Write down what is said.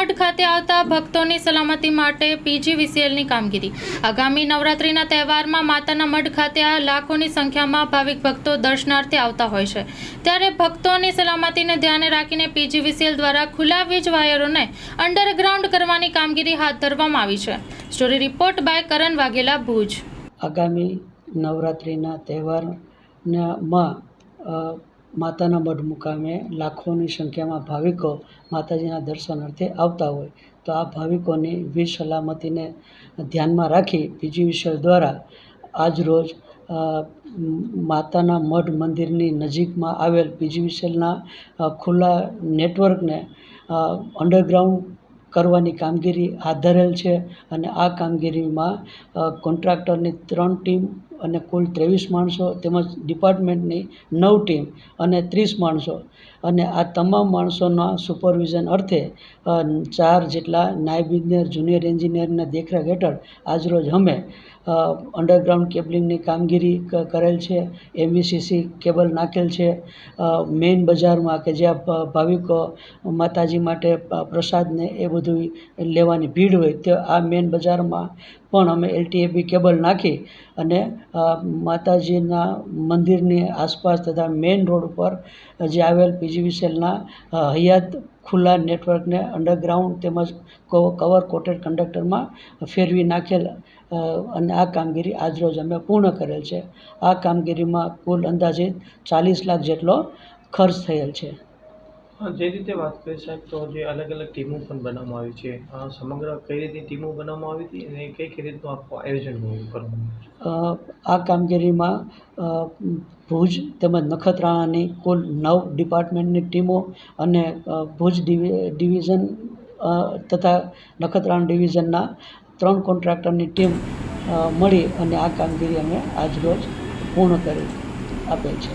મઢ ખાતે આવતા ભક્તોની સલામતી માટે પીજીવીસીએલની કામગીરી. આગામી નવરાત્રિના તહેવારમાં માતાના મઢ ખાતે આ લાખોની સંખ્યામાં ભાવિક ભક્તો દર્શનાર્થે આવતા હોય છે. ત્યારે ભક્તોની સલામતીને ધ્યાને રાખીને પીજીવીસીએલ દ્વારા ખુલ્લા વીજ વાયરોને અંડરગ્રાઉન્ડ કરવાની કામગીરી હાથ ધરવામાં આવી છે. Story report by Karan Vaghela, Bhuj. આગામી નવરાત્રિના તહેવારમાં માતાના મઢ મુકામે લાખોની સંખ્યામાં ભાવિકો માતાજીના દર્શન અર્થે આવતા હોય. તો આ ભાવિકોની વી સલામતીને ધ્યાનમાં રાખી પીજી વિષય દ્વારા આજરોજ રોજ માતાના મઢ મંદિરની નજીકમાં આવેલ પીજી વિશેલના ખુલ્લા નેટવર્કને અંડરગ્રાઉન્ડ કરવાની કામગીરી હાથ ધરેલ છે અને આ કામગીરીમાં કોન્ટ્રાક્ટરની ત્રણ ટીમ અને કુલ ત્રેવીસ માણસો તેમજ ડિપાર્ટમેન્ટની નવ ટીમ અને ત્રીસ માણસો. અને આ તમામ માણસોના સુપરવિઝન અર્થે ચાર જેટલા નાયબ ઇજનેર જુનિયર એન્જિનિયરના દેખરેખ હેઠળ આજરોજ અમે અંડરગ્રાઉન્ડ કેબલિંગની કામગીરી કરેલ છે એમવીસીસી કેબલ નાખેલ છે મેઇન બજારમાં કે જ્યાં ભાવિકો માતાજી માટે પ્રસાદને એ બધું લેવાની ભીડ હોય તે આ મેઇન બજારમાં પણ અમે એલટીએબી કેબલ નાખી અને માતાજીના મંદિરની આસપાસ તથા મેઇન રોડ ઉપર જે આવેલ પીજીવીસીએલના હયાત ખુલ્લા નેટવર્કને અંડરગ્રાઉન્ડ તેમજ કવર કોટેડ કંડક્ટરમાં ફેરવી નાખેલ અને આ કામગીરી આજરોજ અમે પૂર્ણ કરેલ છે. આ કામગીરીમાં કુલ અંદાજિત ચાલીસ લાખ જેટલો ખર્ચ થયેલ છે. જે રીતે વાત કરી સાહેબ, તો જે અલગ અલગ ટીમો પણ બનાવવામાં આવી છે. સમગ્ર કઈ રીતની ટીમો બનાવવામાં આવી હતી અને કઈ કઈ રીતનું આખું આયોજન કરવામાં આ કામગીરીમાં ભુજ તેમજ નખત્રાણાની કુલ નવ ડિપાર્ટમેન્ટની ટીમો અને ભુજ ડિવિ, ડિવિઝન તથા નખત્રાણા ડિવિઝનના ત્રણ કોન્ટ્રાક્ટરની ટીમ મળી અને આ કામગીરી અમે આજરોજ પૂર્ણ કરી આપેલ છે.